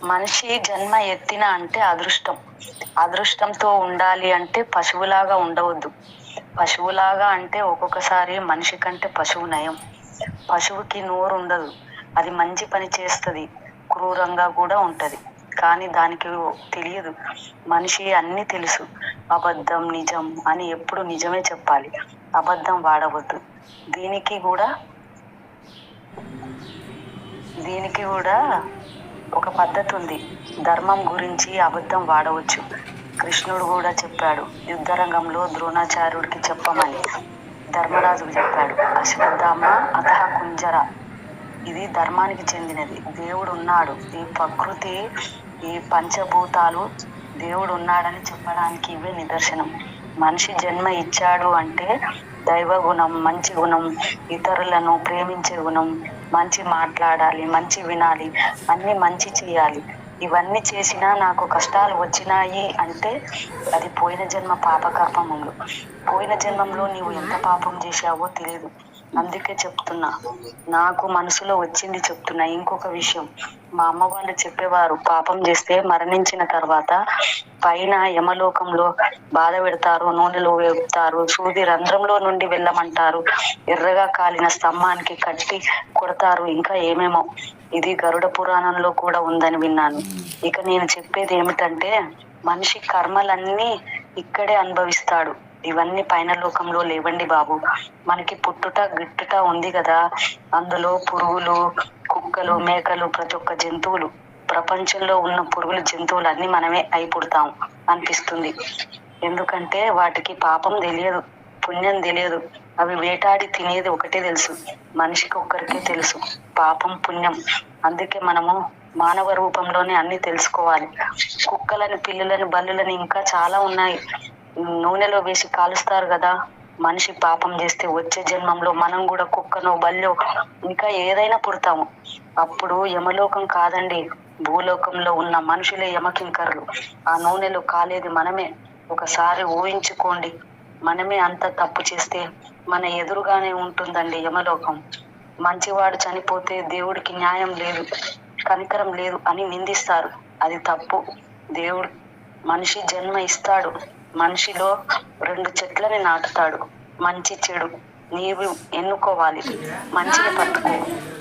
మనిషి జన్మ ఎత్తిన అంటే అదృష్టం. అదృష్టంతో ఉండాలి అంటే పశువులాగా ఉండవద్దు. పశువులాగా అంటే ఒక్కొక్కసారి మనిషి కంటే పశువు నయం. పశువుకి నోరు ఉండదు అది మంచి పని చేస్తుంది. క్రూరంగా కూడా ఉంటుంది. కానీ దానికి తెలియదు. మనిషి అన్నీ తెలుసు. అబద్ధం నిజం అని ఎప్పుడు నిజమే చెప్పాలి. అబద్ధం వాడవద్దు. దీనికి కూడా దీనికి కూడా ఒక పద్ధతి ఉంది ధర్మం గురించి అబద్ధం వాడవచ్చు. కృష్ణుడు కూడా చెప్పాడు యుద్ధరంగంలో ద్రోణాచార్యుడికి చెప్పమని. ధర్మరాజుకు చెప్పాడు అశ్వత్థామ అతహ కుంజర. ఇది ధర్మానికి చెందినది. దేవుడు ఉన్నాడు ఈ ప్రకృతి ఈ పంచభూతాలు దేవుడు ఉన్నాడని చెప్పడానికి ఇవే నిదర్శనం. మనిషి జన్మ ఇచ్చాడు అంటే దైవ గుణం మంచి గుణం ఇతరులను ప్రేమించే గుణం మంచి మాట్లాడాలి మంచి వినాలి అన్ని మంచి చేయాలి. ఇవన్నీ చేసినా నాకు కష్టాలు వచ్చినాయి అంటే అది పోయిన జన్మ పాపకర్మములు పోయిన జన్మంలో నీవు ఎంత పాపం చేశావో తెలియదు అందుకే చెప్తున్నా. నాకు మనసులో వచ్చింది చెప్తున్నా. ఇంకొక విషయం. మా అమ్మ వాళ్ళు చెప్పేవారు పాపం చేస్తే మరణించిన తర్వాత పైన యమలోకంలో బాధ పెడతారు నూనెలో వేపుతారు సూది రంధ్రంలో నుండి వెళ్ళమంటారు ఎర్రగా కాలిన స్తంభానికి కట్టి కొడతారు ఇంకా ఏమేమో. ఇది గరుడ పురాణంలో కూడా ఉందని విన్నాను. ఇక నేను చెప్పేది ఏమిటంటే మనిషి కర్మలన్నీ ఇక్కడే అనుభవిస్తాడు. ఇవన్నీ పైన లోకంలో లేవండి బాబు. మనకి పుట్టుట గిట్టుట ఉంది కదా. అందులో పురుగులు కుక్కలు మేకలు ప్రతి ఒక్క జంతువులు. ప్రపంచంలో ఉన్న పురుగులు జంతువులు అన్ని మనమే అయి పుడతాం అనిపిస్తుంది. ఎందుకంటే వాటికి పాపం తెలియదు పుణ్యం తెలియదు. అవి వేటాడి తినేది ఒకటే తెలుసు. మనిషికి ఒక్కరికే తెలుసు. పాపం పుణ్యం. అందుకే మనము మానవ రూపంలోనే అన్ని తెలుసుకోవాలి. కుక్కలని పిల్లులని బల్లులని ఇంకా చాలా ఉన్నాయి. నూనెలో వేసి కాలుస్తారు కదా. మనిషి పాపం చేస్తే వచ్చే జన్మంలో మనం కూడా కుక్కనో బల్లో ఇంకా ఏదైనా పుడతాము. అప్పుడు యమలోకం కాదండి. భూలోకంలో ఉన్న మనుషులే యమకింకరులు. ఆ నూనెలో కాలేది మనమే. ఒకసారి ఊహించుకోండి. మనమే అంత తప్పు చేస్తే మన ఎదురుగానే ఉంటుందండి యమలోకం. మంచివాడు చనిపోతే దేవుడికి న్యాయం లేదు కనికరం లేదు అని నిందిస్తారు. అది తప్పు. దేవుడు మనిషి జన్మ ఇస్తాడు. మనిషిలో రెండు చెట్లని నాటుతాడు. మంచి చెడు నీవు ఎన్నుకోవాలి. మంచిని పట్టుకో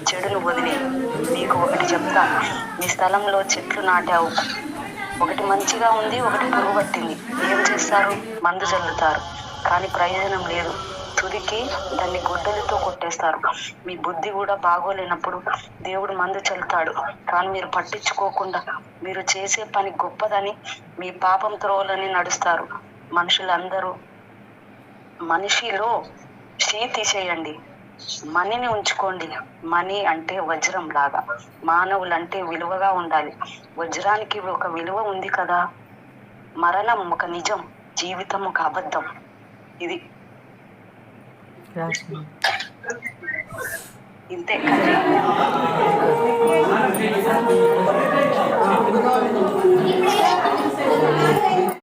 చెడును వదిలే. నీకు ఒకటి చెప్తా. నీ స్థలంలో చెట్లు నాటావు. ఒకటి మంచిగా ఉంది ఒకటి పురుగు పట్టింది. ఏం చేస్తారు? మందు చల్లుతారు. కానీ ప్రయోజనం లేదు. తుదికి దాన్ని గుడ్డలతో కొట్టేస్తారు మీ బుద్ధి కూడా బాగోలేనప్పుడు దేవుడు మందు చల్లుతాడు. కానీ మీరు పట్టించుకోకుండా మీరు చేసే పని గొప్పదని మీ పాపం త్రోవలని నడుస్తారు. మనుషులందరూ మనిషిలో షీ తీసేయండి. మనీని ఉంచుకోండి. మనీ అంటే వజ్రం లాగా మానవులంటే విలువగా ఉండాలి. వజ్రానికి ఒక విలువ ఉంది కదా. మరణం ఒక నిజం జీవితం ఒక అబద్ధం. ఇది Hindi, kasi